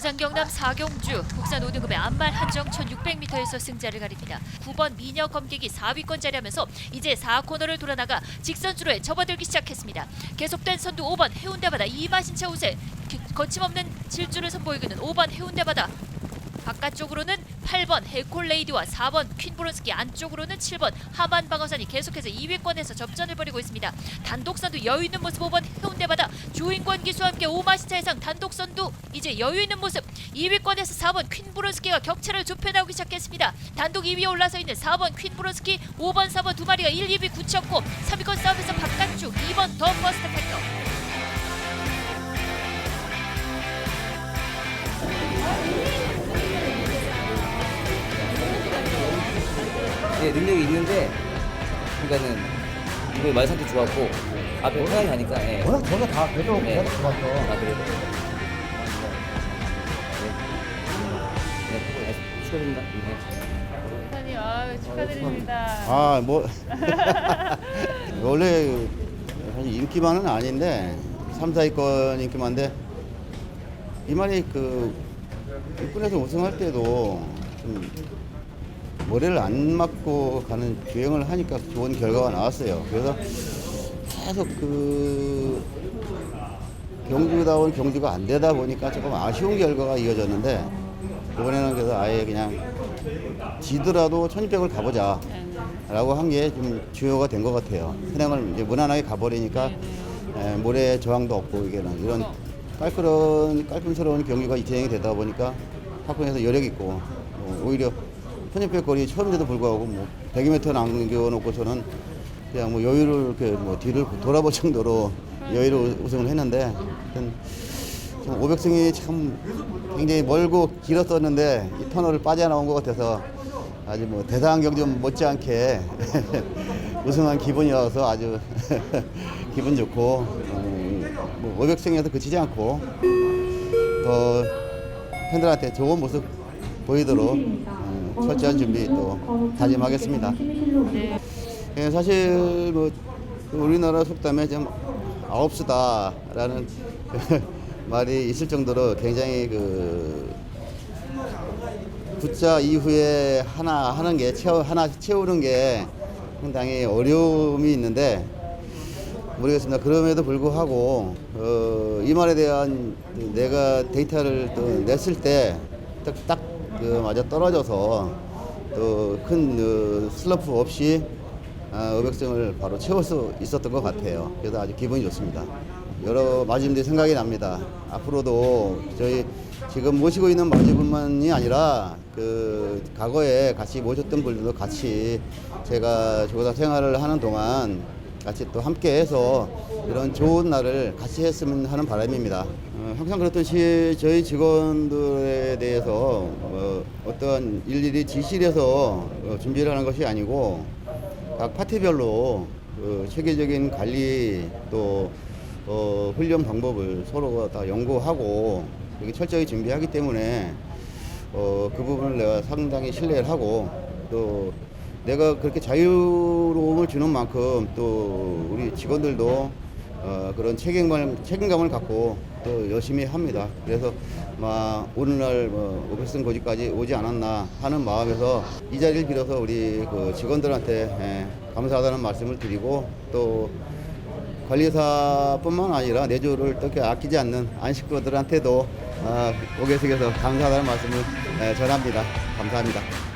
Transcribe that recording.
부산 경남 사경주 국산 5등급의 안말 한정 1600m에서 승자를 가립니다. 9번 미녀 검객이 4위권 자리하면서 이제 4코너를 돌아나가 직선주로에 접어들기 시작했습니다. 계속된 선두 5번 해운대 바다 이마신차 우세 기- 거침없는 질주를 선보이고 있는 5번 해운대 바다 바깥쪽으로는 8번 해콜레이디와 4번 퀸브론스키 안쪽으로는 7번 하만 방어선이 계속해서 2위권에서 접전을 벌이고 있습니다. 단독 선두 여유 있는 모습 5번 해운대바다 조인권 기수와 함께 오마시차 해상 단독 선두 이제 여유 있는 모습 2위권에서 4번 퀸브론스키가 격차를 좁혀 나오기 시작했습니다. 단독 2위에 올라서 있는 4번 퀸브론스키 5번 4번 두 마리가 1, 2위 굳혔고 3 예, 능력이 있는데 그러니까는 이거 말 상태 좋았고 앞에 편하게 가니까 예. 워낙 저가 다 배도 네. 배도 좋았어. 아 그래도 네. 네. 네. 축하드립니다. 네. 사장님 아유, 축하드립니다. 아, 뭐 원래 사실 인기만은 아닌데 3, 4위권 인기만데 이 말이 그 일본에서 우승할 때도 좀 머리를 안 맞고 가는 주행을 하니까 좋은 결과가 나왔어요. 그래서 계속 그 경주다운 경주가 안 되다 보니까 조금 아쉬운 결과가 이어졌는데 이번에는 그래서 아예 그냥 지더라도 1600을 가보자 라고 한 게 좀 주요가 된 것 같아요. 현행을 이제 무난하게 가버리니까 에, 모래 저항도 없고 이게는 이런 깔끔한 깔끔스러운 경기가 진행이 되다 보니까 탁구에서 여력 있고 어, 오히려 1600 거리 처음인데도 불구하고 뭐 100m 남겨놓고서는 그냥 뭐 여유를 이렇게 뭐 뒤를 돌아볼 정도로 여유로 우승을 했는데 하여튼 참 500승이 참 굉장히 멀고 길었었는데 이 터널을 빠져나온 것 같아서 아주 뭐 대단한 경기 좀 못지않게 우승한 기분이라서 아주 기분 좋고 음, 뭐 500승에서 그치지 않고 더 팬들한테 좋은 모습 보이도록 음, 철저한 준비 또 다짐하겠습니다. 예, 사실 뭐 우리나라 속담에 좀 아홉수다라는 말이 있을 정도로 굉장히 그 굿자 이후에 하나 하는 게 채워 하나 채우는 게 상당히 어려움이 있는데 모르겠습니다. 그럼에도 불구하고 어, 이 말에 대한 내가 데이터를 또 냈을 때딱 그 맞아 떨어져서 또큰 어, 슬럼프 없이 아, 500승을 바로 채울 수 있었던 것 같아요. 그래서 아주 기분이 좋습니다. 여러 마지분들이 생각이 납니다. 앞으로도 저희 지금 모시고 있는 마지분만이 아니라 그 과거에 같이 모셨던 분들도 같이 제가 조사 생활을 하는 동안 같이 또 함께 해서 이런 좋은 날을 같이 했으면 하는 바람입니다. 어, 항상 그렇듯이 저희 직원들에 대해서 어, 어떤 일일이 지시해서 어, 준비를 하는 것이 아니고 각 파트별로 그 체계적인 관리 또 어, 훈련 방법을 서로 다 연구하고 이렇게 철저히 준비하기 때문에 어, 그 부분을 내가 상당히 신뢰를 하고 또 내가 그렇게 자유로움을 주는 만큼 또 우리 직원들도 어, 그런 책임감을, 책임감을 갖고 또 열심히 합니다. 그래서 막 오늘날 뭐 오백승 고지까지 오지 않았나 하는 마음에서 이 자리를 빌어서 우리 그 직원들한테 예, 감사하다는 말씀을 드리고 또 관리사뿐만 아니라 내조를 이렇게 아끼지 않는 안식구들한테도 아, 고개 숙여서 감사하다는 말씀을 예, 전합니다. 감사합니다.